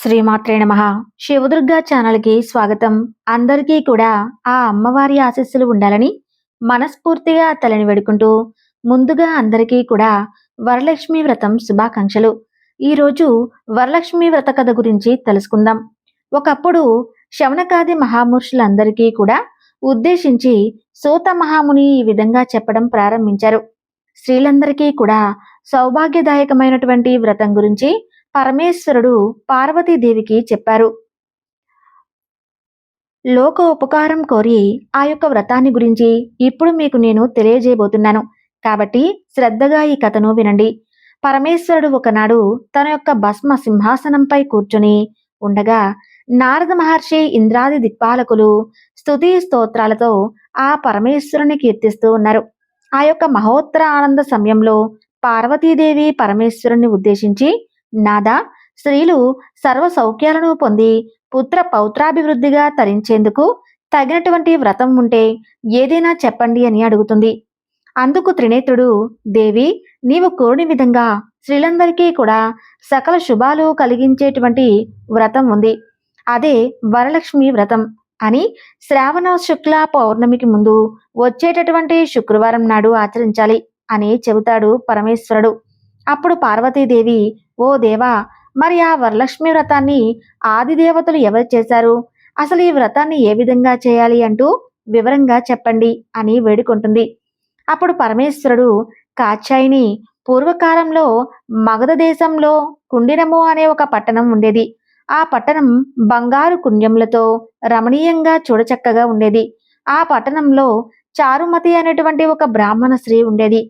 శ్రీమాత్రే నమ. శివదుర్గా ఛానల్కి స్వాగతం. అందరికీ కూడా ఆ అమ్మవారి ఆశీస్సులు ఉండాలని మనస్ఫూర్తిగా తలని వేడుకుంటూ ముందుగా అందరికీ కూడా వరలక్ష్మి వ్రతం శుభాకాంక్షలు. ఈరోజు వరలక్ష్మి వ్రత కథ గురించి తెలుసుకుందాం. ఒకప్పుడు శవనకాది మహామూర్షులందరికీ కూడా ఉద్దేశించి సూత మహాముని ఈ విధంగా చెప్పడం ప్రారంభించారు. స్త్రీలందరికీ కూడా సౌభాగ్యదాయకమైనటువంటి వ్రతం గురించి పరమేశ్వరుడు పార్వతీదేవికి చెప్పారు. లోక ఉపకారం కోరి ఆ యొక్క వ్రతాన్ని గురించి ఇప్పుడు మీకు నేను తెలియజేయబోతున్నాను. కాబట్టి శ్రద్ధగా ఈ కథను వినండి. పరమేశ్వరుడు ఒకనాడు తన యొక్క భస్మ సింహాసనంపై కూర్చుని ఉండగా నారద మహర్షి ఇంద్రాది దిక్పాలకులు స్థుతి స్తోత్రాలతో ఆ పరమేశ్వరుని కీర్తిస్తూ ఉన్నారు. ఆ యొక్క మహోత్తర ఆనంద సమయంలో పార్వతీదేవి పరమేశ్వరుని ఉద్దేశించి నాదా స్త్రీలు సర్వ సౌఖ్యాలను పొంది పుత్ర పౌత్రాభివృద్ధిగా తరించేందుకు తగినటువంటి వ్రతం ఉంటే ఏదైనా చెప్పండి అని అడుగుతుంది. అందుకు త్రినేత్రుడు దేవి నీవు కోరిన విధంగా స్త్రీలందరికీ కూడా సకల శుభాలు కలిగించేటువంటి వ్రతం ఉంది. అదే వరలక్ష్మి వ్రతం అని శ్రావణ శుక్ల పౌర్ణమికి ముందు వచ్చేటటువంటి శుక్రవారం నాడు ఆచరించాలి అని చెబుతాడు పరమేశ్వరుడు. అప్పుడు పార్వతీదేవి ఓ దేవా మరి ఆ వరలక్ష్మి వ్రతాన్ని ఆదిదేవతలు ఎవరు చేశారు? అసలు ఈ వ్రతాన్ని ఏ విధంగా చేయాలి అంటూ వివరంగా చెప్పండి అని వేడుకుంటుంది. అప్పుడు పరమేశ్వరుడు కాచాయిని పూర్వకాలంలో మగధ దేశంలో కుండినము అనే ఒక పట్టణం ఉండేది. ఆ పట్టణం బంగారు కుండ్యములతో రమణీయంగా చూడచక్కగా ఉండేది. ఆ పట్టణంలో చారుమతి అనేటువంటి ఒక బ్రాహ్మణ స్త్రీ ఉండేది.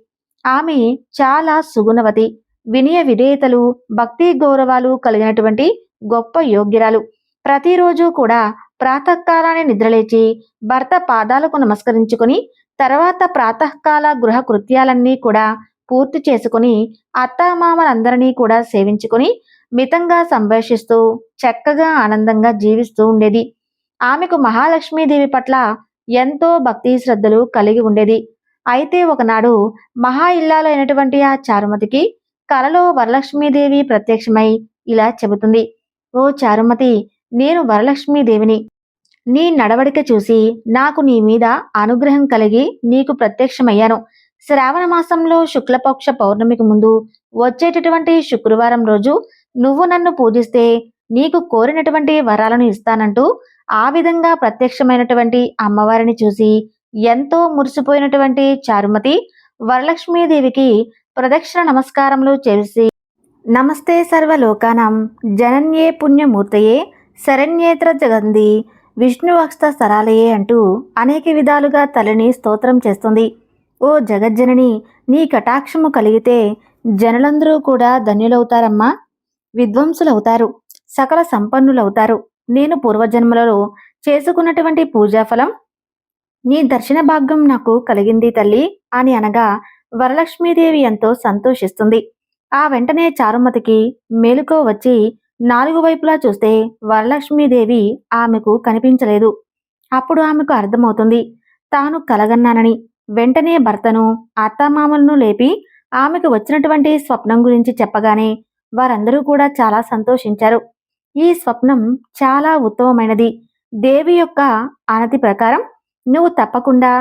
ఆమె చాలా సుగుణవతి. వినయ విధేయతలు భక్తి గౌరవాలు కలిగినటువంటి గొప్ప యోగ్యురాలు. ప్రతిరోజు కూడా ప్రాతకాలాన్ని నిద్రలేచి భర్త పాదాలకు నమస్కరించుకొని తర్వాత ప్రాతకాల గృహ కృత్యాలన్నీ కూడా పూర్తి చేసుకుని అత్తామామలందరినీ కూడా సేవించుకొని మితంగా సంభాషిస్తూ చక్కగా ఆనందంగా జీవిస్తూ ఉండేది. ఆమెకు మహాలక్ష్మీదేవి పట్ల ఎంతో భక్తి శ్రద్ధలు కలిగి ఉండేది. అయితే ఒకనాడు మహా ఇల్లాలైనటువంటి ఆ చారుమతికి కలలో వరలక్ష్మీదేవి ప్రత్యక్షమై ఇలా చెబుతుంది. ఓ చారుమతి నేను వరలక్ష్మీదేవిని. నీ నడవడిక చూసి నాకు నీ మీద అనుగ్రహం కలిగి నీకు ప్రత్యక్షమయ్యాను. శ్రావణ మాసంలో శుక్లపక్ష పౌర్ణమికి ముందు వచ్చేటటువంటి శుక్రవారం రోజు నువ్వు నన్ను పూజిస్తే నీకు కోరినటువంటి వరాలను ఇస్తానంటూ ఆ విధంగా ప్రత్యక్షమైనటువంటి అమ్మవారిని చూసి ఎంతో మురిసిపోయినటువంటి చారుమతి వరలక్ష్మీదేవికి ప్రదక్షిణ నమస్కారములు చేసి. నమస్తే సర్వలోకానం. జనన్యే పుణ్యమూర్తయే శరణ్యేత్ర జగంది విష్ణువక్ష సరాలయే అంటూ అనేక విధాలుగా తల్లిని స్తోత్రం చేస్తుంది. ఓ జగజ్జనని నీ కటాక్షము కలిగితే జనులందరూ కూడా ధన్యులవుతారమ్మా. విద్వంసులవుతారు సకల సంపన్నులవుతారు. నేను పూర్వజన్మలలో చేసుకున్నటువంటి పూజాఫలం నీ దర్శన భాగ్యం నాకు కలిగింది తల్లి అని అనగా వరలక్ష్మీదేవి ఎంతో సంతోషిస్తుంది. ఆ వెంటనే చారుమతికి మేలుకో వచ్చి నాలుగు వైపులా చూస్తే వరలక్ష్మీదేవి ఆమెకు కనిపించలేదు. అప్పుడు ఆమెకు అర్థమవుతుంది. తాను కలగన్నానని. వెంటనే భర్తను అత్తామామలను లేపి ఆమెకు వచ్చినటువంటి స్వప్నం గురించి చెప్పగానే వారందరూ కూడా చాలా సంతోషించారు. ఈ స్వప్నం చాలా ఉత్తమమైనది. దేవి యొక్క అనతి ప్రకారం నువ్వు తప్పకుండా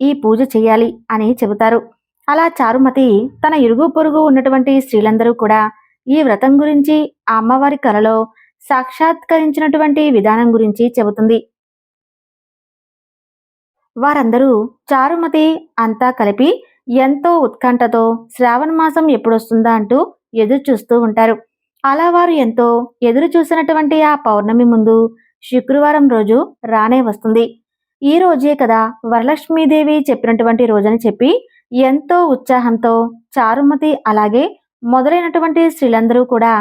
ఈ పూజ చేయాలి అని చెబుతారు. అలా చారుమతి తన ఇరుగు పొరుగు ఉన్నటువంటి స్త్రీలందరూ కూడా ఈ వ్రతం గురించి ఆ అమ్మవారి కలలో సాక్షాత్కరించినటువంటి విధానం గురించి చెబుతుంది. వారందరూ చారుమతి అంతా కలిపి ఎంతో ఉత్కంఠతో శ్రావణ మాసం ఎప్పుడొస్తుందా అంటూ ఎదురు చూస్తూ ఉంటారు. అలా వారు ఎంతో ఎదురు చూసినటువంటి ఆ పౌర్ణమి ముందు శుక్రవారం రోజు రానే వస్తుంది. ఈ రోజే కదా వరలక్ష్మీదేవి చెప్పినటువంటి రోజని చెప్పి ఎంతో ఉత్సాహంతో చారుమతి అలాగే మొదలైనటువంటి స్త్రీలందరూ కూడా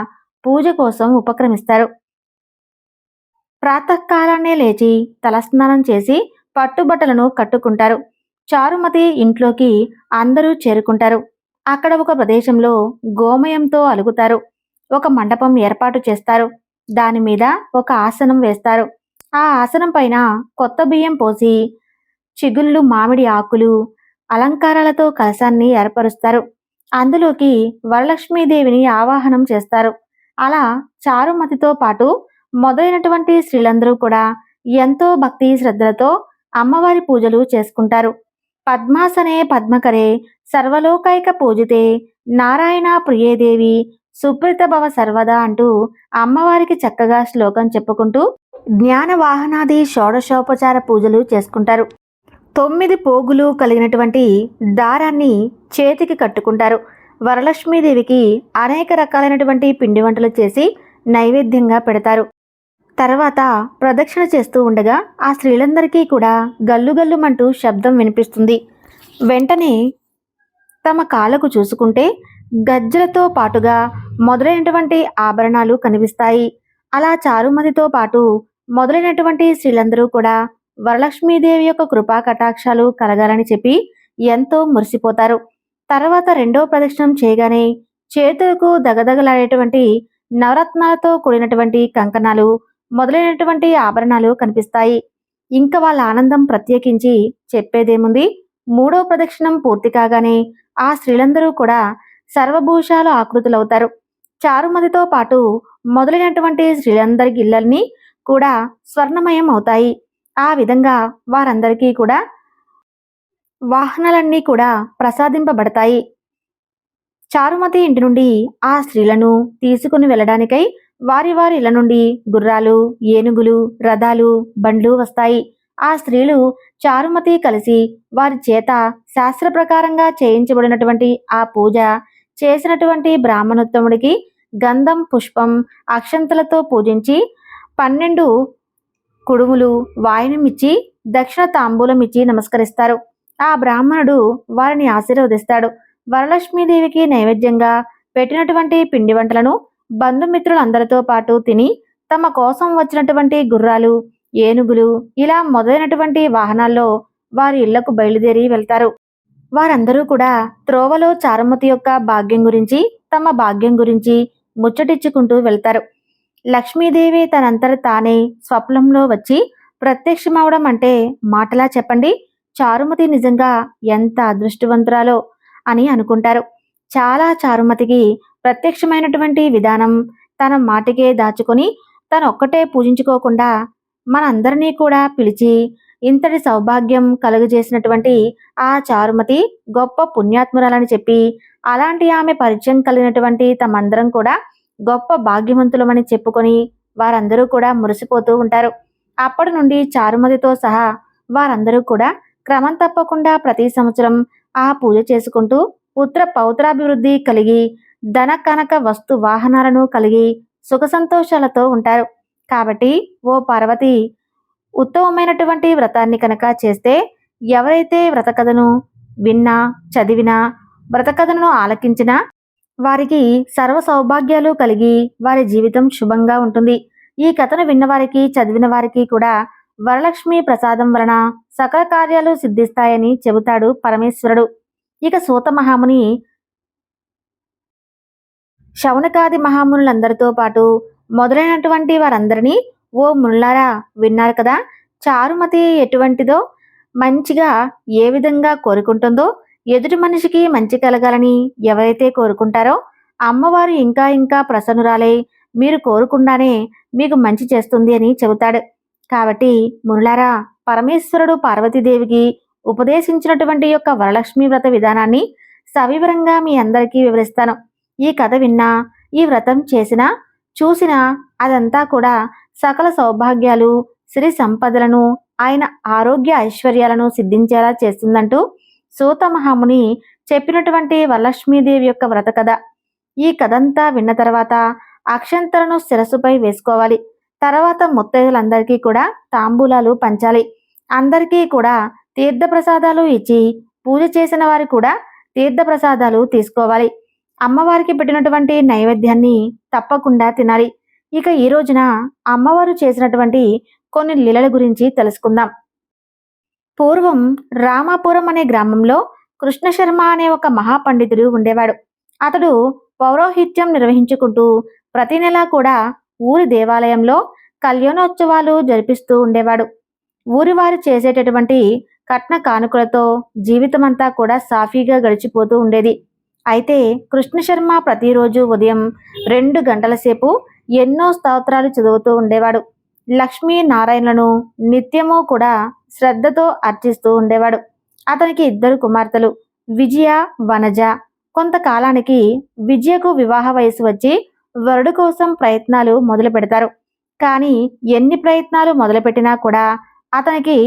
పూజ కోసం ఉపక్రమిస్తారు. ప్రాతకాలాన్నే లేచి తలస్నానం చేసి పట్టుబట్టలను కట్టుకుంటారు. చారుమతి ఇంట్లోకి అందరూ చేరుకుంటారు. అక్కడ ఒక ప్రదేశంలో గోమయంతో అలుగుతారు. ఒక మండపం ఏర్పాటు చేస్తారు. దాని మీద ఒక ఆసనం వేస్తారు. ఆ ఆసనం పైన కొత్త బియ్యం పోసి చిగుళ్ళు మామిడి ఆకులు అలంకారాలతో కలశాన్ని ఏర్పరుస్తారు. అందులోకి వరలక్ష్మీదేవిని ఆవాహనం చేస్తారు. అలా చారుమతితో పాటు మొదలైనటువంటి స్త్రీలందరూ కూడా ఎంతో భక్తి శ్రద్ధలతో అమ్మవారి పూజలు చేసుకుంటారు. పద్మాసనే పద్మకరే సర్వలోకైక పూజితే నారాయణ ప్రియేదేవి సుప్రీత భవ సర్వదా అంటూ అమ్మవారికి చక్కగా శ్లోకం చెప్పుకుంటూ జ్ఞాన వాహనాది షోడశోపచార పూజలు చేసుకుంటారు. తొమ్మిది పోగులు కలిగినటువంటి దారాన్ని చేతికి కట్టుకుంటారు. వరలక్ష్మీదేవికి అనేక రకాలైనటువంటి పిండి వంటలు చేసి నైవేద్యంగా పెడతారు. తర్వాత ప్రదక్షిణ చేస్తూ ఉండగా ఆ స్త్రీలందరికీ కూడా గల్లు గల్లుమంటూ శబ్దం వినిపిస్తుంది. వెంటనే తమ కాళ్ళకు చూసుకుంటే గజ్జలతో పాటుగా మొదలైనటువంటి ఆభరణాలు కనిపిస్తాయి. అలా చారుమతితో పాటు మొదలైనటువంటి స్త్రీలందరూ కూడా వరలక్ష్మీదేవి యొక్క కృపా కటాక్షాలు కలగాలని చెప్పి ఎంతో మురిసిపోతారు. తర్వాత రెండో ప్రదక్షిణం చేయగానే చేతులకు దగదగలాడేటువంటి నవరత్నాలతో కూడినటువంటి కంకణాలు మొదలైనటువంటి ఆభరణాలు కనిపిస్తాయి. ఇంకా వాళ్ళ ఆనందం ప్రత్యేకించి చెప్పేదేముంది? మూడో ప్రదక్షిణం పూర్తి కాగానే ఆ స్త్రీలందరూ కూడా సర్వభూషాలు ఆకృతులవుతారు. చారుమతితో పాటు మొదలైనటువంటి స్త్రీలందరి గిళ్ళల్ని కూడా స్వర్ణమయం అవుతాయి ఆ విధంగా వారందరికీ కూడా వాహనాలన్నీ కూడా ప్రసాదింపబడతాయి. చారుమతి ఇంటి నుండి ఆ స్త్రీలను తీసుకుని వెళ్ళడానికై వారి వారి ఇళ్ళ నుండి గుర్రాలు ఏనుగులు రథాలు బండ్లు వస్తాయి. ఆ స్త్రీలు చారుమతి కలిసి వారి చేత శాస్త్ర ప్రకారంగా చేయించబడినటువంటి ఆ పూజ చేసినటువంటి బ్రాహ్మణోత్తముడికి గంధం పుష్పం అక్షంతలతో పూజించి పన్నెండు కుడుములు వాయనం దక్షిణ తాంబూలమిచ్చి నమస్కరిస్తారు. ఆ బ్రాహ్మణుడు వారిని ఆశీర్వదిస్తాడు. వరలక్ష్మీదేవికి నైవేద్యంగా పెట్టినటువంటి పిండి వంటలను బంధుమిత్రులందరితో పాటు తిని తమ కోసం వచ్చినటువంటి గుర్రాలు ఏనుగులు ఇలా మొదలైనటువంటి వాహనాల్లో వారి ఇళ్ళకు బయలుదేరి వెళ్తారు. వారందరూ కూడా త్రోవలో చారుమతి యొక్క భాగ్యం గురించి తమ భాగ్యం గురించి ముచ్చటిచ్చుకుంటూ వెళ్తారు. లక్ష్మీదేవి తనంతట తానే స్వప్నంలో వచ్చి ప్రత్యక్షమవడం అంటే మాటలా చెప్పండి. చారుమతి నిజంగా ఎంత అదృష్టవంతురాలో అని అనుకుంటారు. చాలా చారుమతికి ప్రత్యక్షమైనటువంటి విధానం తన మాటికే దాచుకొని తను ఒక్కటే పూజించుకోకుండా మనందరినీ కూడా పిలిచి ఇంతటి సౌభాగ్యం కలుగజేసినటువంటి ఆ చారుమతి గొప్ప పుణ్యాత్మురాలని చెప్పి అలాంటి ఆమె పరిచయం కలిగినటువంటి తమందరం కూడా గొప్ప భాగ్యవంతులమని చెప్పుకొని వారందరూ కూడా మురిసిపోతూ ఉంటారు. అప్పటి నుండి చారుమతితో సహా వారందరూ కూడా క్రమం తప్పకుండా ప్రతి సంవత్సరం ఆ పూజ చేసుకుంటూ పుత్ర పౌత్రాభివృద్ధి కలిగి ధన కనక వస్తు వాహనాలను కలిగి సుఖ సంతోషాలతో ఉంటారు. కాబట్టి ఓ పార్వతి ఉత్తమమైనటువంటి వ్రతాన్ని కనుక చేస్తే ఎవరైతే వ్రత కథను విన్నా చదివినా వ్రత కథను ఆలకించినా వారికి సర్వ సౌభాగ్యాలు కలిగి వారి జీవితం శుభంగా ఉంటుంది. ఈ కథను విన్నవారికి చదివిన వారికి కూడా వరలక్ష్మి ప్రసాదం వలన సకల కార్యాలు సిద్ధిస్తాయని చెబుతాడు పరమేశ్వరుడు. ఇక సూత మహాముని శౌనకాది మహామునులందరితో పాటు మొదలైనటువంటి వారందరినీ ఓ ముళ్ళారా విన్నారు కదా చారుమతి ఎటువంటిదో మంచిగా ఏ విధంగా కోరుకుంటుందో ఎదుటి మనిషికి మంచి కలగాలని ఎవరైతే కోరుకుంటారో అమ్మవారు ఇంకా ఇంకా ప్రసన్నురాలై మీరు కోరుకుండానే మీకు మంచి చేస్తుంది అని చెబుతాడు. కాబట్టి మునులారా పరమేశ్వరుడు పార్వతీదేవికి ఉపదేశించినటువంటి యొక్క వరలక్ష్మి వ్రత విధానాన్ని సవివరంగా మీ అందరికీ వివరిస్తాను. ఈ కథ విన్నా ఈ వ్రతం చేసినా చూసినా అదంతా కూడా సకల సౌభాగ్యాలు సిరి సంపదలను ఆయన ఆరోగ్య ఐశ్వర్యాలను సిద్ధించేలా చేస్తుందంటూ సూత మహాముని చెప్పినటువంటి వరలక్ష్మీదేవి యొక్క వ్రత కథ. ఈ కథంతా విన్న తర్వాత అక్షంతలను శిరస్సుపై వేసుకోవాలి. తర్వాత ముత్తైదులందరికీ కూడా తాంబూలాలు పంచాలి. అందరికీ కూడా తీర్థప్రసాదాలు ఇచ్చి పూజ చేసిన వారు కూడా తీర్థప్రసాదాలు తీసుకోవాలి. అమ్మవారికి పెట్టినటువంటి నైవేద్యాన్ని తప్పకుండా తినాలి. ఇక ఈ రోజున అమ్మవారు చేసినటువంటి కొన్ని లీలల గురించి తెలుసుకుందాం. పూర్వం రామాపురం అనే గ్రామంలో కృష్ణశర్మ అనే ఒక మహాపండితుడు ఉండేవాడు. అతడు పౌరోహిత్యం నిర్వహించుకుంటూ ప్రతి నెలా కూడా ఊరి దేవాలయంలో కళ్యాణోత్సవాలు జరిపిస్తూ ఉండేవాడు. ఊరి వారు చేసేటటువంటి కట్న కానుకలతో జీవితమంతా కూడా సాఫీగా గడిచిపోతూ ఉండేది. అయితే కృష్ణశర్మ ప్రతిరోజు ఉదయం రెండు గంటల సేపు ఎన్నో స్తోత్రాలు చదువుతూ ఉండేవాడు. లక్ష్మీ నారాయణలను నిత్యము కూడా శ్రద్ధతో అర్చిస్తూ ఉండేవాడు. అతనికి ఇద్దరు కుమార్తెలు విజయ వనజ. కొంతకాలానికి విజయకు వివాహ వయసు వచ్చి వరుడు కోసం ప్రయత్నాలు మొదలు పెడతారు. కానీ ఎన్ని ప్రయత్నాలు మొదలుపెట్టినా కూడా అతనికి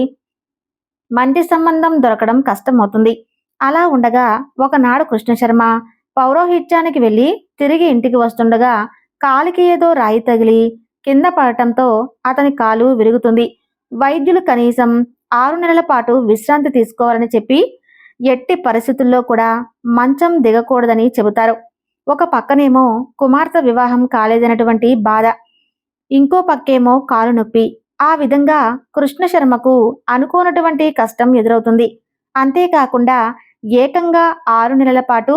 మంచి సంబంధం దొరకడం కష్టమవుతుంది. అలా ఉండగా ఒకనాడు కృష్ణశర్మ పౌరోహిత్యానికి వెళ్ళి తిరిగి ఇంటికి వస్తుండగా కాలికి ఏదో రాయి తగిలి కింద పడటంతో అతని కాలు విరుగుతుంది. వైద్యులు కనీసం ఆరు నెలల పాటు విశ్రాంతి తీసుకోవాలని చెప్పి ఎట్టి పరిస్థితుల్లో కూడా మంచం దిగకూడదని చెబుతారు. ఒక పక్కనేమో కుమార్తె వివాహం కాలేదన్నటువంటి బాధ. ఇంకో పక్కేమో కాలు నొప్పి. ఆ విధంగా కృష్ణ శర్మకు అనుకోనటువంటి కష్టం ఎదురవుతుంది. అంతేకాకుండా ఏకంగా ఆరు నెలల పాటు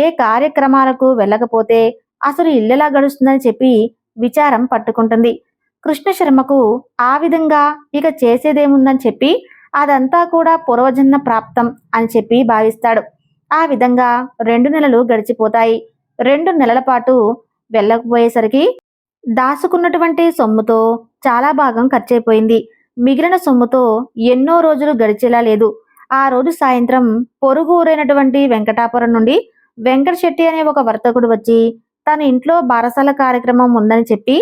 ఏ కార్యక్రమాలకు వెళ్ళకపోతే అసలు ఇల్లెలా గడుస్తుందని చెప్పి విచారం పట్టుకుంటుంది. కృష్ణ శర్మకు ఆ విధంగా ఇక చేసేదేముందని చెప్పి అదంతా కూడా పూర్వజన్మ ప్రాప్తం అని చెప్పి భావిస్తాడు. ఆ విధంగా రెండు నెలలు గడిచిపోతాయి. రెండు నెలల పాటు వెళ్ళకపోయేసరికి దాచుకున్నటువంటి సొమ్ముతో చాలా భాగం ఖర్చయిపోయింది మిగిలిన సొమ్ముతో ఎన్నో రోజులు గడిచేలా లేదు. ఆ రోజు సాయంత్రం పొరుగు ఊరైనటువంటి వెంకటాపురం నుండి వెంకట శెట్టి అనే ఒక వర్తకుడు వచ్చి తన ఇంట్లో బారసాల కార్యక్రమం ఉందని చెప్పి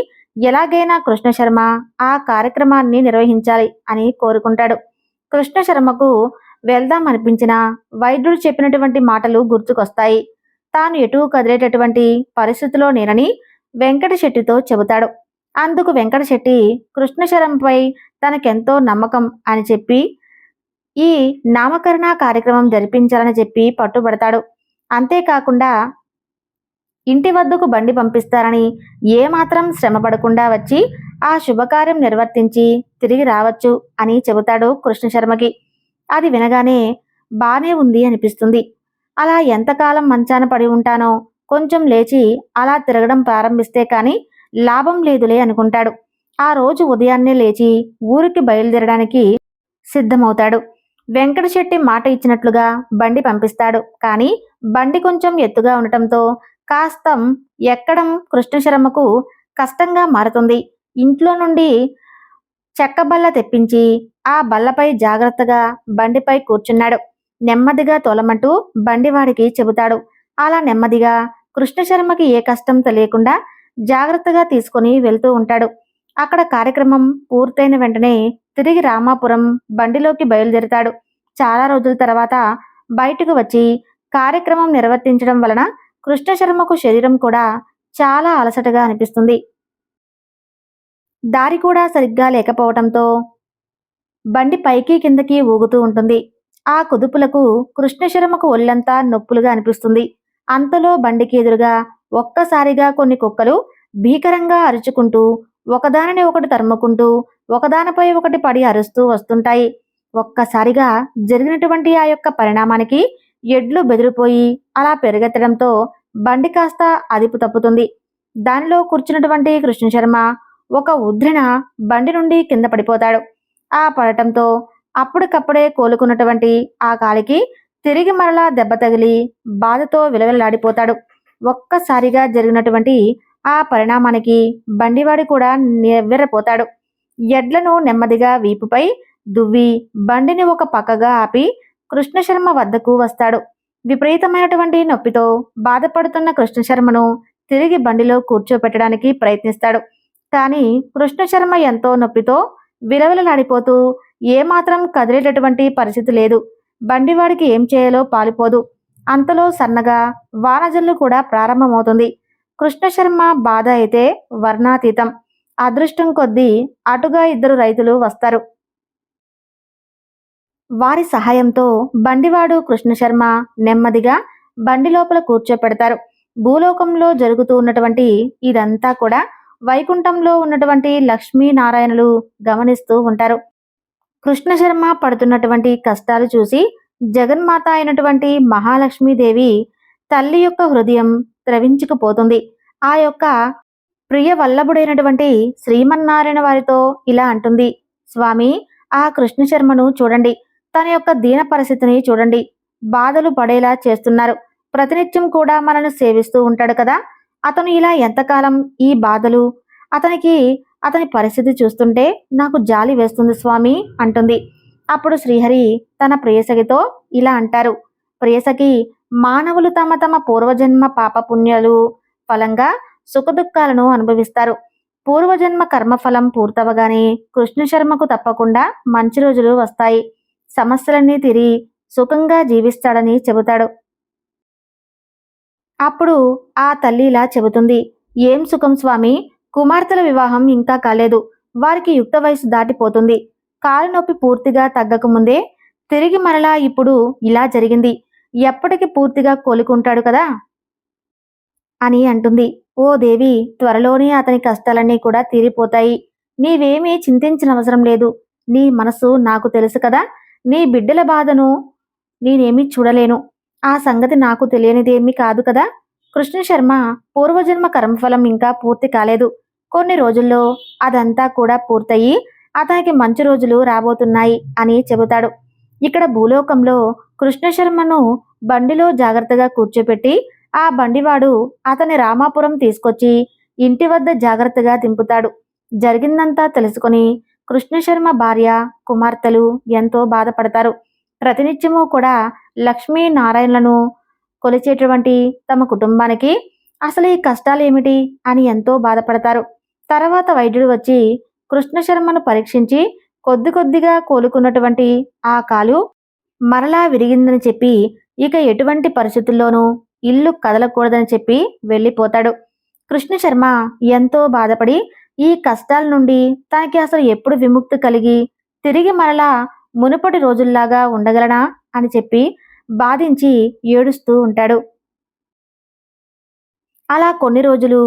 ఎలాగైనా కృష్ణ శర్మ ఆ కార్యక్రమాన్ని నిర్వహించాలి అని కోరుకుంటాడు. కృష్ణ శర్మకు వెళ్దాం అనిపించిన వైద్యుడు చెప్పినటువంటి మాటలు గుర్తుకొస్తాయి. తాను ఎటు కదిలేటటువంటి పరిస్థితిలో నేనని వెంకట శెట్టితో చెబుతాడు. అందుకు వెంకట శెట్టి కృష్ణశరంపై తనకెంతో నమ్మకం అని చెప్పి ఈ నామకరణ కార్యక్రమం జరిపించాలని చెప్పి పట్టుబడతాడు. అంతేకాకుండా ఇంటి వద్దకు బండి పంపిస్తారని ఏమాత్రం శ్రమ పడకుండా వచ్చి ఆ శుభకార్యం నిర్వర్తించి తిరిగి రావచ్చు అని చెబుతాడు కృష్ణశర్మకి. అది వినగానే బానే ఉంది అనిపిస్తుంది. అలా ఎంతకాలం మంచాన పడి ఉంటానో కొంచెం లేచి అలా తిరగడం ప్రారంభిస్తే కానీ లాభం లేదులే అనుకుంటాడు. ఆ రోజు ఉదయాన్నే లేచి ఊరికి బయలుదేరడానికి సిద్ధమవుతాడు. వెంకట శెట్టి మాట ఇచ్చినట్లుగా బండి పంపిస్తాడు. కానీ బండి కొంచెం ఎత్తుగా ఉండటంతో కాస్తం ఎక్కడం కృష్ణశర్మకు కష్టంగా మారుతుంది. ఇంట్లో నుండి చెక్క బల్ల తెప్పించి ఆ బల్లపై జాగ్రత్తగా బండిపై కూర్చున్నాడు. నెమ్మదిగా తోలమంటూ బండివాడికి చెబుతాడు. అలా నెమ్మదిగా కృష్ణశర్మకి ఏ కష్టం తెలియకుండా జాగ్రత్తగా తీసుకుని వెళ్తూ ఉంటాడు. అక్కడ కార్యక్రమం పూర్తయిన వెంటనే తిరిగి రామాపురం బండిలోకి బయలుదేరుతాడు. చాలా రోజుల తర్వాత బయటకు వచ్చి కార్యక్రమం నిర్వర్తించడం వలన కృష్ణశర్మకు శరీరం కూడా చాలా అలసటగా అనిపిస్తుంది. దారి కూడా సరిగ్గా లేకపోవటంతో బండి పైకి కిందకి ఊగుతూ ఉంటుంది. ఆ కుదుపులకు కృష్ణశర్మకు ఒళ్ళంతా నొప్పులుగా అనిపిస్తుంది. అంతలో బండికి ఎదురుగా ఒక్కసారిగా కొన్ని కుక్కలు భీకరంగా అరుచుకుంటూ ఒకదానిని ఒకటి తరుముకుంటూ ఒకదానిపై ఒకటి పడి అరుస్తూ వస్తుంటాయి. ఒక్కసారిగా జరిగినటువంటి ఆ యొక్క పరిణామానికి ఎడ్లు బెదిరిపోయి అలా పెరుగెత్తడంతో బండి కాస్త అదుపు తప్పుతుంది. దానిలో కూర్చున్నటువంటి కృష్ణశర్మ ఒక ఉద్రిన బండి నుండి కింద పడిపోతాడు. ఆ పడటంతో అప్పటికప్పుడే కోలుకున్నటువంటి ఆ కాలికి తిరిగి మరలా దెబ్బ తగిలి బాధతో విలవిలలాడిపోతాడు. ఒక్కసారిగా జరిగినటువంటి ఆ పరిణామానికి బండివాడి కూడా నివ్వెరపోతాడు. ఎడ్లను నెమ్మదిగా వీపుపై దువ్వి బండిని ఒక పక్కగా ఆపి కృష్ణశర్మ వద్దకు వస్తాడు. విపరీతమైనటువంటి నొప్పితో బాధపడుతున్న కృష్ణశర్మను తిరిగి బండిలో కూర్చోపెట్టడానికి ప్రయత్నిస్తాడు. కానీ కృష్ణశర్మ ఎంతో నొప్పితో విలవిలలాడిపోతూ ఏమాత్రం కదిలేటటువంటి పరిస్థితి లేదు. బండివాడికి ఏం చేయాలో పాలిపోదు. అంతలో సన్నగా వానజల్లు కూడా ప్రారంభమవుతుంది. కృష్ణశర్మ బాధ అయితే వర్ణాతీతం. అదృష్టం కొద్దీ అటుగా ఇద్దరు రైతులు వస్తారు. వారి సహాయంతో బండివాడు కృష్ణశర్మ నెమ్మదిగా బండి లోపల కూర్చోపెడతారు. భూలోకంలో జరుగుతూ ఉన్నటువంటి ఇదంతా కూడా వైకుంఠంలో ఉన్నటువంటి లక్ష్మీనారాయణులు గమనిస్తూ ఉంటారు. కృష్ణశర్మ పడుతున్నటువంటి కష్టాలు చూసి జగన్మాత అయినటువంటి మహాలక్ష్మీదేవి తల్లి యొక్క హృదయం త్రవించుకుపోతుంది ఆ యొక్క ప్రియ వల్లభుడైనటువంటి శ్రీమన్నారాయణ వారితో ఇలా అంటుంది స్వామి ఆ కృష్ణశర్మను చూడండి. తన యొక్క దీన పరిస్థితిని చూడండి. బాధలు పడేలా చేస్తున్నారు. ప్రతినిత్యం కూడా మనను సేవిస్తూ ఉంటాడు కదా. అతను ఇలా ఎంతకాలం ఈ బాధలు? అతనికి అతని పరిస్థితి చూస్తుంటే నాకు జాలి వేస్తుంది స్వామి అంటుంది. అప్పుడు శ్రీహరి తన ప్రియసఖితో ఇలా అంటారు. ప్రియసఖి మానవులు తమ తమ పూర్వజన్మ పాపపుణ్యాలు ఫలంగా సుఖదుఖాలను అనుభవిస్తారు. పూర్వజన్మ కర్మఫలం పూర్తవగానే కృష్ణ శర్మకు తప్పకుండా మంచి రోజులు వస్తాయి. సమస్యలన్నీ తీరి సుఖంగా జీవిస్తాడని చెబుతాడు. అప్పుడు ఆ తల్లి ఇలా చెబుతుంది ఏం సుఖం స్వామి? కుమార్తెల వివాహం ఇంకా కాలేదు. వారికి యుక్త వయసు దాటిపోతుంది. కాలు నొప్పి పూర్తిగా తగ్గకముందే తిరిగి మరలా ఇప్పుడు ఇలా జరిగింది. ఎప్పటికి పూర్తిగా కోలుకుంటాడు కదా? అని అంటుంది. ఓ దేవి త్వరలోనే అతని కష్టాలన్నీ కూడా తీరిపోతాయి. నీవేమీ చింతించనవసరం లేదు. నీ మనసు నాకు తెలుసు కదా? నీ బిడ్డల బాధను నేనేమీ చూడలేను. ఆ సంగతి నాకు తెలియనిదేమీ కాదు కదా. కృష్ణ శర్మ పూర్వజన్మ కర్మఫలం ఇంకా పూర్తి కాలేదు. కొన్ని రోజుల్లో అదంతా కూడా పూర్తయి అతనికి మంచి రోజులు రాబోతున్నాయి అని చెబుతాడు. ఇక్కడ భూలోకంలో కృష్ణ శర్మను బండిలో జాగ్రత్తగా కూర్చోపెట్టి ఆ బండివాడు అతని రామాపురం తీసుకొచ్చి ఇంటి వద్ద జాగ్రత్తగా దింపుతాడు. జరిగిందంతా తెలుసుకొని కృష్ణశర్మ భార్య కుమార్తెలు ఎంతో బాధపడతారు. ప్రతినిత్యము కూడా లక్ష్మీ నారాయణలను కొలిచేటువంటి తమ కుటుంబానికి అసలు ఈ కష్టాలు ఏమిటి అని ఎంతో బాధపడతారు. తర్వాత వైద్యుడు వచ్చి కృష్ణశర్మను పరీక్షించి కొద్ది కొద్దిగా కోలుకున్నటువంటి ఆ కాలు మరలా విరిగిందని చెప్పి ఇక ఎటువంటి పరిస్థితుల్లోనూ ఇల్లు కదలకూడదని చెప్పి వెళ్ళిపోతాడు. కృష్ణ శర్మ ఎంతో బాధపడి ఈ కష్టాల నుండి తనకి అసలు ఎప్పుడు విముక్తి కలిగి తిరిగి మరలా మునుపటి రోజుల్లాగా ఉండగలనా అని చెప్పి బాధించి ఏడుస్తూ ఉంటాడు. అలా కొన్ని రోజులు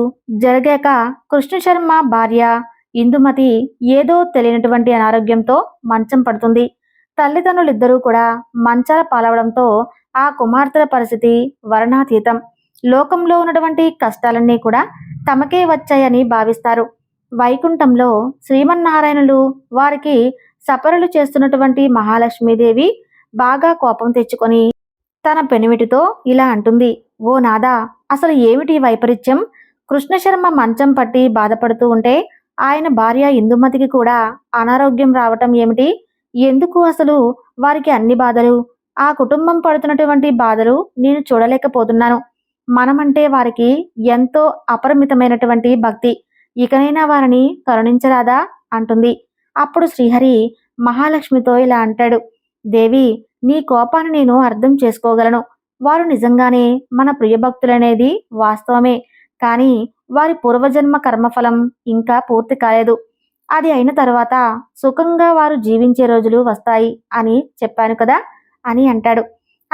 జరిగాక కృష్ణశర్మ భార్య ఇందుమతి ఏదో తెలియనటువంటి అనారోగ్యంతో మంచం పడుతుంది. తల్లిదండ్రులిద్దరూ కూడా మంచాల పాలవడంతో ఆ కుమార్తెల పరిస్థితి వర్ణాతీతం. లోకంలో ఉన్నటువంటి కష్టాలన్నీ కూడా తమకే వచ్చాయని భావిస్తారు. వైకుంఠంలో శ్రీమన్నారాయణులు వారికి సపరలు చేస్తున్నటువంటి మహాలక్ష్మీదేవి బాగా కోపం తెచ్చుకొని తన పెనిమిటితో ఇలా అంటుంది ఓ నాదా అసలు ఏమిటి వైపరీత్యం? కృష్ణశర్మ మంచం పట్టి బాధపడుతూ ఉంటే ఆయన భార్య ఇందుమతికి కూడా అనారోగ్యం రావటం ఏమిటి? ఎందుకు అసలు వారికి అన్ని బాధలు? ఆ కుటుంబం పడుతున్నటువంటి బాధలు నేను చూడలేకపోతున్నాను. మనమంటే వారికి ఎంతో అపరిమితమైనటువంటి భక్తి. ఇకనైనా వారిని కరుణించరాదా? అంటుంది. అప్పుడు శ్రీహరి మహాలక్ష్మితో ఇలా అంటాడు. దేవి నీ కోపాన్ని నేను అర్థం చేసుకోగలను. వారు నిజంగానే మన ప్రియభక్తులనేది వాస్తవమే. కానీ వారి పూర్వజన్మ కర్మఫలం ఇంకా పూర్తి కాలేదు. అది అయిన తర్వాత సుఖంగా వారు జీవించే రోజులు వస్తాయి అని చెప్పాను కదా? అని అంటాడు.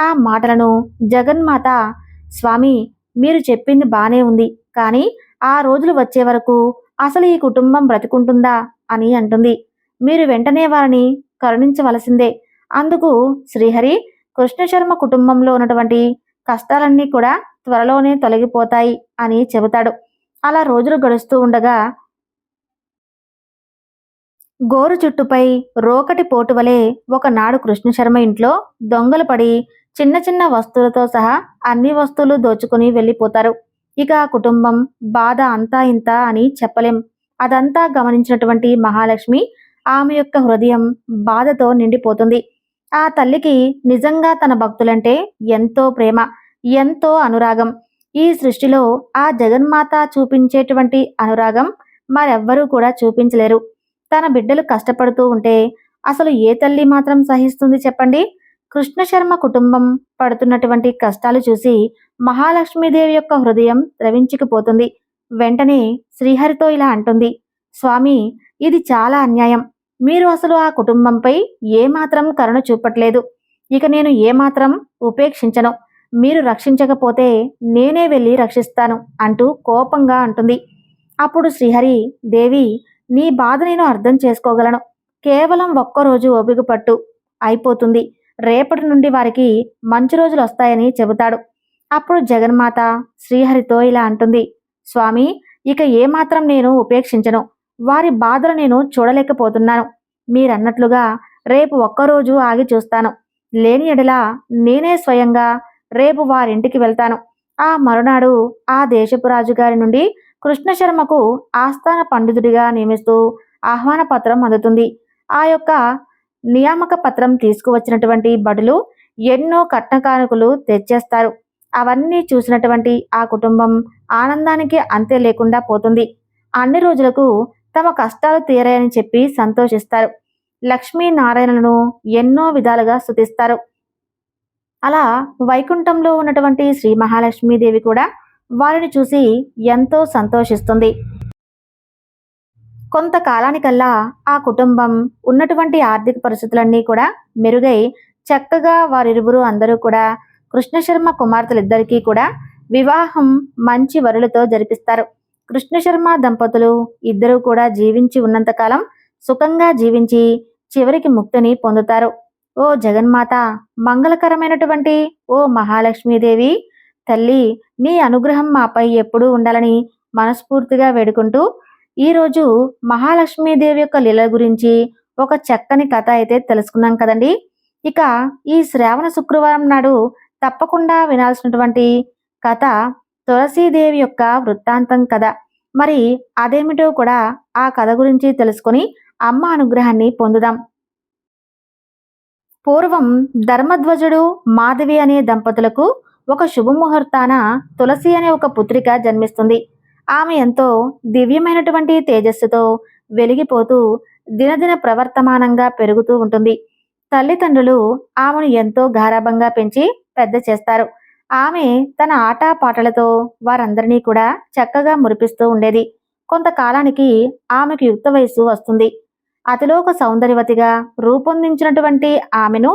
ఆ మాటలను జగన్మాత స్వామి మీరు చెప్పింది బానే ఉంది. కానీ ఆ రోజులు వచ్చే వరకు అసలు ఈ కుటుంబం బ్రతికుంటుందా అని అంటుంది. మీరు వెంటనే వారిని కరుణించవలసిందే. అందుకు శ్రీహరి కృష్ణశర్మ కుటుంబంలో ఉన్నటువంటి కష్టాలన్నీ కూడా త్వరలోనే తొలగిపోతాయి అని చెబుతాడు. అలా రోజులు గడుస్తూ ఉండగా గోరు చుట్టుపై రోకటి పోటు వలె ఒకనాడు కృష్ణశర్మ ఇంట్లో దొంగలు పడి చిన్న చిన్న వస్తువులతో సహా అన్ని వస్తువులు దోచుకుని వెళ్ళిపోతారు. ఇక ఆ కుటుంబం బాధ అంతా ఇంత అని చెప్పలేం. అదంతా గమనించినటువంటి మహాలక్ష్మి ఆమె యొక్క హృదయం బాధతో నిండిపోతుంది. ఆ తల్లికి నిజంగా తన భక్తులంటే ఎంతో ప్రేమ ఎంతో అనురాగం. ఈ సృష్టిలో ఆ జగన్మాత చూపించేటువంటి అనురాగం మరెవ్వరూ కూడా చూపించలేరు. తన బిడ్డలు కష్టపడుతూ ఉంటే అసలు ఏ తల్లి మాత్రం సహిస్తుంది చెప్పండి? కృష్ణశర్మ కుటుంబం పడుతున్నటువంటి కష్టాలు చూసి మహాలక్ష్మీదేవి యొక్క హృదయం ద్రవించుకుపోతుంది వెంటనే శ్రీహరితో ఇలా అంటుంది స్వామి ఇది చాలా అన్యాయం. మీరు అసలు ఆ కుటుంబంపై ఏమాత్రం కరుణ చూపట్లేదు. ఇక నేను ఏమాత్రం ఉపేక్షించను. మీరు రక్షించకపోతే నేనే వెళ్ళి రక్షిస్తాను అంటూ కోపంగా అంటుంది. అప్పుడు శ్రీహరి దేవి నీ బాధ నేను అర్థం చేసుకోగలను. కేవలం ఒక్కరోజు ఓపిక పట్టు అయిపోతుంది. రేపటి నుండి వారికి మంచి రోజులు వస్తాయని చెబుతాడు. అప్పుడు జగన్మాత శ్రీహరితో ఇలా అంటుంది. స్వామి ఇక ఏమాత్రం నేను ఉపేక్షించను. వారి బాధలు నేను చూడలేకపోతున్నాను. మీరన్నట్లుగా రేపు ఒక్కరోజు ఆగి చూస్తాను. లేని ఎడలా నేనే స్వయంగా రేపు వారింటికి వెళ్తాను. ఆ మరునాడు ఆ దేశపు రాజుగారి నుండి కృష్ణశర్మకు ఆస్థాన పండితుడిగా నియమిస్తూ ఆహ్వాన పత్రం అందుతుంది. ఆ యొక్క నియామక పత్రం తీసుకువచ్చినటువంటి బడులు ఎన్నో కట్నకానుకలు తెచ్చేస్తారు. అవన్నీ చూసినటువంటి ఆ కుటుంబం ఆనందానికి అంతే లేకుండా పోతుంది. అన్ని రోజులకు తమ కష్టాలు తీరాయని చెప్పి సంతోషిస్తారు. లక్ష్మీనారాయణలను ఎన్నో విధాలుగా స్థుతిస్తారు అలా వైకుంఠంలో ఉన్నటువంటి శ్రీ మహాలక్ష్మీదేవి కూడా వారిని చూసి ఎంతో సంతోషిస్తుంది. కొంతకాలానికల్లా ఆ కుటుంబం ఉన్నటువంటి ఆర్థిక పరిస్థితులన్నీ కూడా మెరుగై చక్కగా వారిరువురు అందరూ కూడా కృష్ణశర్మ కుమార్తెలిద్దరికీ కూడా వివాహం మంచి వరులతో జరిపిస్తారు. కృష్ణశర్మ దంపతులు ఇద్దరూ కూడా జీవించి ఉన్నంతకాలం సుఖంగా జీవించి చివరికి ముక్తిని పొందుతారు. ఓ జగన్మాత మంగళకరమైనటువంటి ఓ మహాలక్ష్మీదేవి తల్లి నీ అనుగ్రహం మాపై ఎప్పుడూ ఉండాలని మనస్ఫూర్తిగా వేడుకుంటూ ఈరోజు మహాలక్ష్మీదేవి యొక్క లీల గురించి ఒక చక్కని కథ అయితే తెలుసుకున్నాం కదండి. ఇక ఈ శ్రావణ శుక్రవారం నాడు తప్పకుండా వినాల్సినటువంటి కథ తులసీదేవి యొక్క వృత్తాంతం కథ. మరి అదేమిటో కూడా ఆ కథ గురించి తెలుసుకొని అమ్మ అనుగ్రహాన్ని పొందుదాం. పూర్వం ధర్మధ్వజుడు మాధవి అనే దంపతులకు ఒక శుభముహూర్తాన తులసి అనే ఒక పుత్రిక జన్మిస్తుంది. ఆమె ఎంతో దివ్యమైనటువంటి తేజస్సుతో వెలిగిపోతూ దినదిన ప్రవర్తమానంగా పెరుగుతూ ఉంటుంది. తల్లిదండ్రులు ఆమెను ఎంతో గారాభంగా పెంచి పెద్ద చేస్తారు. ఆమె తన ఆటపాటలతో వారందరినీ కూడా చక్కగా మురిపిస్తూ ఉండేది. కొంతకాలానికి ఆమెకు యుక్త వయస్సు వస్తుంది. అతిలోక సౌందర్యవతిగా రూపొందించినటువంటి ఆమెను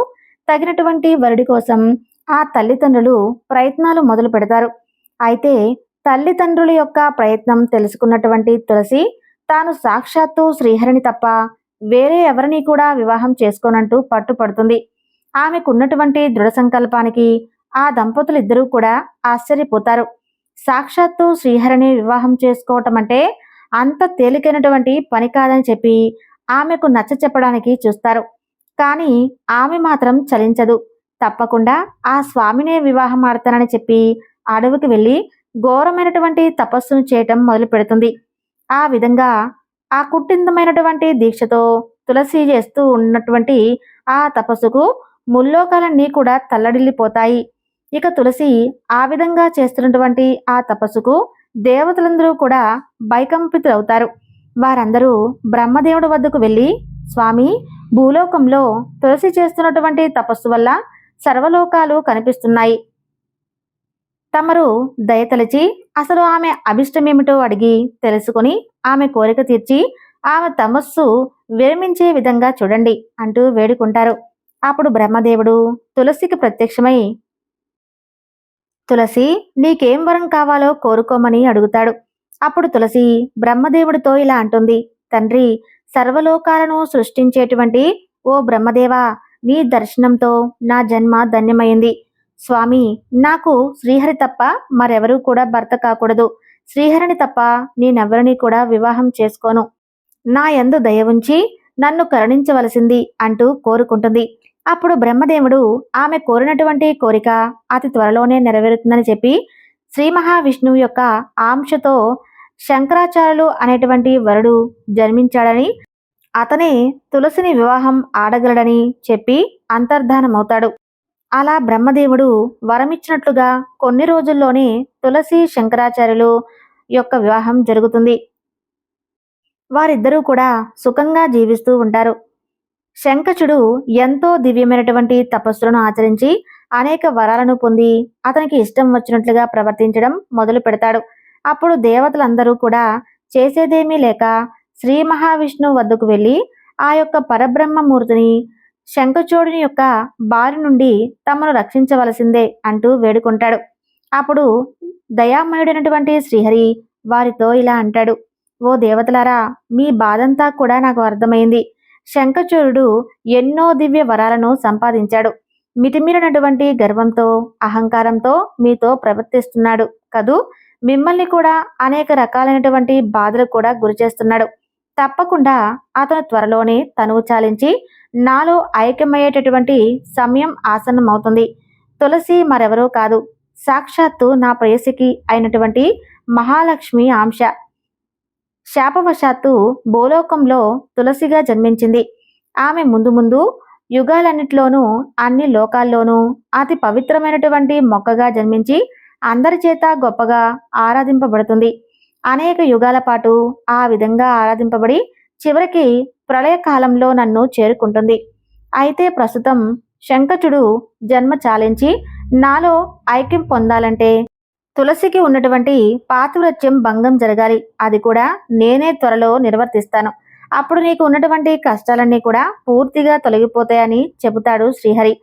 తగినటువంటి వరుడి కోసం ఆ తల్లిదండ్రులు ప్రయత్నాలు మొదలు పెడతారు అయితే తల్లిదండ్రుల యొక్క ప్రయత్నం తెలుసుకున్నటువంటి తులసి తాను సాక్షాత్తు శ్రీహరిని తప్ప వేరే ఎవరిని కూడా వివాహం చేసుకోనంటూ పట్టుపడుతుంది. ఆమెకున్నటువంటి దృఢ సంకల్పానికి ఆ దంపతులు ఇద్దరూ కూడా ఆశ్చర్యపోతారు. సాక్షాత్తు శ్రీహరిని వివాహం చేసుకోవటం అంటే అంత తేలికైనటువంటి పని కాదని చెప్పి ఆమెకు నచ్చ చెప్పడానికి చూస్తారు. కానీ ఆమె మాత్రం చలించదు. తప్పకుండా ఆ స్వామినే వివాహం ఆడతానని చెప్పి అడవికి వెళ్ళి ఘోరమైనటువంటి తపస్సును చేయటం మొదలు పెడుతుంది. ఆ విధంగా ఆ కుట్టిందమైనటువంటి దీక్షతో తులసి చేస్తూ ఉన్నటువంటి ఆ తపస్సుకు ముల్లోకాలన్నీ కూడా తల్లడిల్లిపోతాయి. ఇక తులసి ఆ విధంగా చేస్తున్నటువంటి ఆ తపస్సుకు దేవతలందరూ కూడా భయకంపితులవుతారు. వారందరూ బ్రహ్మదేవుడి వద్దకు వెళ్ళి స్వామి భూలోకంలో తులసి చేస్తున్నటువంటి తపస్సు వల్ల సర్వలోకాలు కనిపిస్తున్నాయి. తమరు దయతలచి అసలు ఆమె అభిష్టమేమిటో అడిగి తెలుసుకొని ఆమె కోరిక తీర్చి ఆమె తమస్సు విరమించే విధంగా చూడండి అంటూ వేడుకుంటారు. అప్పుడు బ్రహ్మదేవుడు తులసికి ప్రత్యక్షమై తులసి నీకేం వరం కావాలో కోరుకోమని అడుగుతాడు. అప్పుడు తులసి బ్రహ్మదేవుడితో ఇలా అంటుంది తండ్రి సర్వలోకాలను సృష్టించేటువంటి ఓ బ్రహ్మదేవా నీ దర్శనంతో నా జన్మ ధన్యమైంది. స్వామి నాకు శ్రీహరి తప్ప మరెవరూ కూడా భర్త కాకూడదు. శ్రీహరిని తప్ప నేనెవరిని కూడా వివాహం చేసుకోను. నా యందు దయ ఉంచి నన్ను కరుణించవలసింది అంటూ కోరుకుంటుంది. అప్పుడు బ్రహ్మదేవుడు ఆమె కోరినటువంటి కోరిక అతి త్వరలోనే నెరవేరుతుందని చెప్పి శ్రీ మహావిష్ణువు యొక్క ఆంశతో శంకరాచార్యులు అనేటువంటి వరుడు జన్మించాడని అతనే తులసిని వివాహం ఆడగలడని చెప్పి అంతర్ధానమవుతాడు. అలా బ్రహ్మదేవుడు వరమిచ్చినట్లుగా కొన్ని రోజుల్లోనే తులసి శంకరాచార్యులు యొక్క వివాహం జరుగుతుంది. వారిద్దరూ కూడా సుఖంగా జీవిస్తూ ఉంటారు. శంకచుడు ఎంతో దివ్యమైనటువంటి తపస్సులను ఆచరించి అనేక వరాలను పొంది అతనికి ఇష్టం వచ్చినట్లుగా ప్రవర్తించడం మొదలు పెడతాడు. అప్పుడు దేవతలందరూ కూడా చేసేదేమీ లేక శ్రీ మహావిష్ణువు వద్దకు వెళ్ళి ఆ యొక్క పరబ్రహ్మమూర్తిని శంఖచూడుని యొక్క బారి నుండి తమను రక్షించవలసిందే అంటూ వేడుకుంటాడు. అప్పుడు దయామయుడైనటువంటి శ్రీహరి వారితో ఇలా అంటాడు. ఓ దేవతలారా మీ బాధంతా కూడా నాకు అర్థమైంది. శంఖచూరుడు ఎన్నో దివ్య వరాలను సంపాదించాడు. మితిమీరినటువంటి గర్వంతో అహంకారంతో మీతో ప్రవర్తిస్తున్నాడు. కదూ మిమ్మల్ని కూడా అనేక రకాలైనటువంటి బాధలు కూడా గురిచేస్తున్నాడు తప్పకుండా అతను త్వరలోనే తనువు చాలించి నాలో ఐక్యమయ్యేటటువంటి సమయం ఆసన్నమవుతుంది. తులసి మరెవరూ కాదు. సాక్షాత్తు నా ప్రేయసికి అయినటువంటి మహాలక్ష్మి ఆంశ. శాపవశాత్తు భూలోకంలో తులసిగా జన్మించింది. ఆమె ముందు ముందు యుగాలన్నిటిలోనూ అన్ని లోకాల్లోనూ అతి పవిత్రమైనటువంటి మొక్కగా జన్మించి అందరి చేత గొప్పగా ఆరాధింపబడుతుంది. అనేక యుగాల పాటు ఆ విధంగా ఆరాధింపబడి చివరికి ప్రళయకాలంలో నన్ను చేరుకుంటుంది. అయితే ప్రస్తుతం శంకచుడు జన్మ చాలించి నాలో ఐక్యం పొందాలంటే తులసికి ఉన్నటువంటి పాతివ్రత్యం భంగం జరగాలి. అది కూడా నేనే త్వరలో నిర్వర్తిస్తాను. అప్పుడు నీకు ఉన్నటువంటి కష్టాలన్నీ కూడా పూర్తిగా తొలగిపోతాయని చెబుతాడు శ్రీహరి.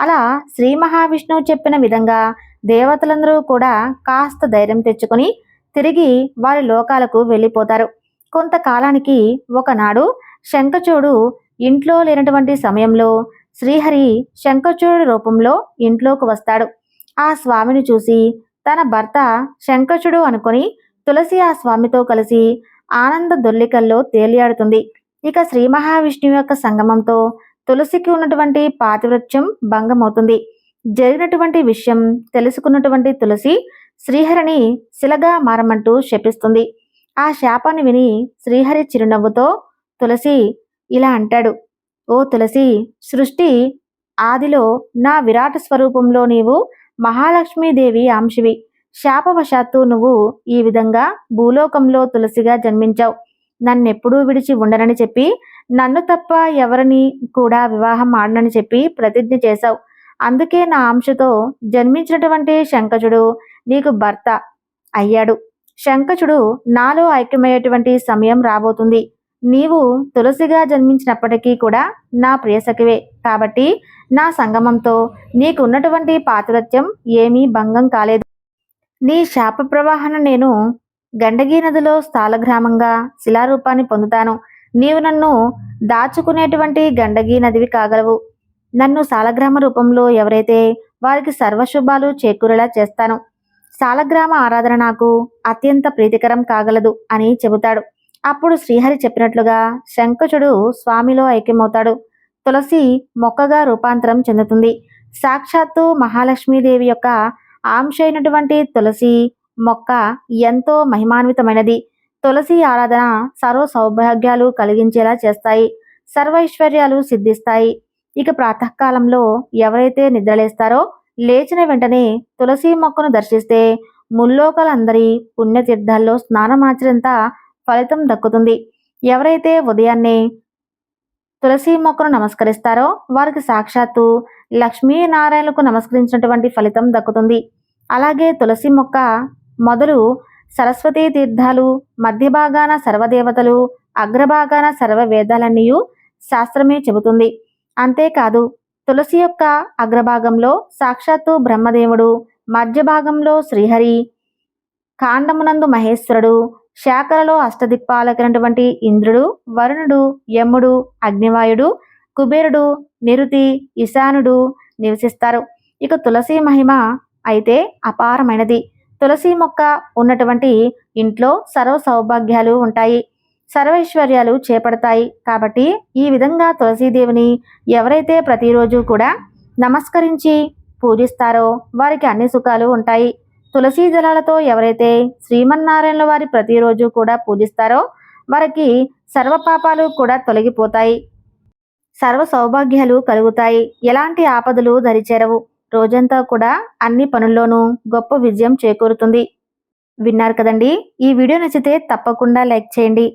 అలా శ్రీ మహావిష్ణువు చెప్పిన విధంగా దేవతలందరూ కూడా కాస్త ధైర్యం తెచ్చుకొని తిరిగి వారి లోకాలకు వెళ్ళిపోతారు. కొంతకాలానికి ఒకనాడు శంఖచూడు ఇంట్లో లేనటువంటి సమయంలో శ్రీహరి శంఖచూడు రూపంలో ఇంట్లోకి వస్తాడు. ఆ స్వామిని చూసి తన భర్త శంఖచుడు అనుకొని తులసి ఆ స్వామితో కలిసి ఆనంద దొల్లికల్లో తేలియాడుతుంది ఇక శ్రీ మహావిష్ణువు యొక్క సంగమంతో తులసికి ఉన్నటువంటి పాతివృత్యం భంగమవుతుంది. జరిగినటువంటి విషయం తెలుసుకున్నటువంటి తులసి శ్రీహరిని శిలగా మారమంటూ శపిస్తుంది. ఆ శాపాన్ని విని శ్రీహరి చిరునవ్వుతో తులసి ఇలా అంటాడు. ఓ తులసి సృష్టి ఆదిలో నా విరాట స్వరూపంలో నీవు మహాలక్ష్మీదేవి అంశివి. శాపవశాత్తు నువ్వు ఈ విధంగా భూలోకంలో తులసిగా జన్మించావు. నన్నెప్పుడూ విడిచి ఉండనని చెప్పి నన్ను తప్ప ఎవరిని కూడా వివాహం ఆడనని చెప్పి ప్రతిజ్ఞ చేశావు. అందుకే నా అంశతో జన్మించినటువంటి శంకజుడు నీకు భర్త అయ్యాడు. శంకచుడు నాలో ఐక్యమయ్యేటువంటి సమయం రాబోతుంది. నీవు తులసిగా జన్మించినప్పటికీ కూడా నా ప్రియసఖివే కాబట్టి నా సంగమంతో నీకున్నటువంటి పాతిరత్యం ఏమీ భంగం కాలేదు. నీ శాప ప్రవాహన నేను గండగీ నదిలో స్థాలగ్రామంగా శిలారూపాన్ని పొందుతాను. నీవు నన్ను దాచుకునేటువంటి గండగీ నదివి కాగలవు. నన్ను సాలగ్రామ రూపంలో ఎవరైతే వారికి సర్వశుభాలు చేకూరేలా చేస్తాను. సాలగ్రామ ఆరాధన నాకు అత్యంత ప్రీతికరం కాగలదు అని చెబుతాడు. అప్పుడు శ్రీహరి చెప్పినట్లుగా శంఖచుడు స్వామిలో ఐక్యమవుతాడు. తులసి మొక్కగా రూపాంతరం చెందుతుంది. సాక్షాత్తు మహాలక్ష్మీదేవి యొక్క ఆంశ అయినటువంటి తులసి మొక్క ఎంతో మహిమాన్వితమైనది. తులసి ఆరాధన సర్వ సౌభాగ్యాలు కలిగించేలా చేస్తాయి. సర్వైశ్వర్యాలు సిద్ధిస్తాయి. ఇక ప్రాతకాలంలో ఎవరైతే నిద్రలేస్తారో లేచిన వెంటనే తులసి మొక్కను దర్శిస్తే ముల్లోకలందరి పుణ్యతీర్థాల్లో స్నానమాచరింత ఫలితం దక్కుతుంది. ఎవరైతే ఉదయాన్నే తులసి మొక్కను నమస్కరిస్తారో వారికి సాక్షాత్తు లక్ష్మీనారాయణకు నమస్కరించినటువంటి ఫలితం దక్కుతుంది. అలాగే తులసి మొక్క మొదలు సరస్వతీ తీర్థాలు మధ్య భాగాన సర్వదేవతలు అగ్రభాగాన సర్వ వేదాలన్నీ శాస్త్రమే చెబుతుంది. అంతేకాదు తులసి యొక్క అగ్రభాగంలో సాక్షాత్తు బ్రహ్మదేవుడు మధ్య భాగంలో శ్రీహరి కాండమునందు మహేశ్వరుడు శాఖలలో అష్టదిక్పాలకైనటువంటి ఇంద్రుడు వరుణుడు యముడు అగ్నివాయుడు కుబేరుడు నిరుతి ఈశానుడు నివసిస్తారు. ఇక తులసి మహిమ అయితే అపారమైనది. తులసి మొక్క ఉన్నటువంటి ఇంట్లో సర్వ సౌభాగ్యాలు ఉంటాయి. సర్వైశ్వర్యాలు చేపడతాయి. కాబట్టి ఈ విధంగా తులసీదేవిని ఎవరైతే ప్రతిరోజు కూడా నమస్కరించి పూజిస్తారో వారికి అన్ని సుఖాలు ఉంటాయి. తులసీ జలాలతో ఎవరైతే శ్రీమన్నారాయణల వారి ప్రతిరోజు కూడా పూజిస్తారో వారికి సర్వ పాపాలు కూడా తొలగిపోతాయి. సర్వ సౌభాగ్యాలు కలుగుతాయి. ఎలాంటి ఆపదలు దరిచేరవు. రోజంతా కూడా అన్ని పనుల్లోనూ గొప్ప విజయం చేకూరుతుంది. విన్నారు కదండి? ఈ వీడియో నచ్చితే తప్పకుండా లైక్ చేయండి.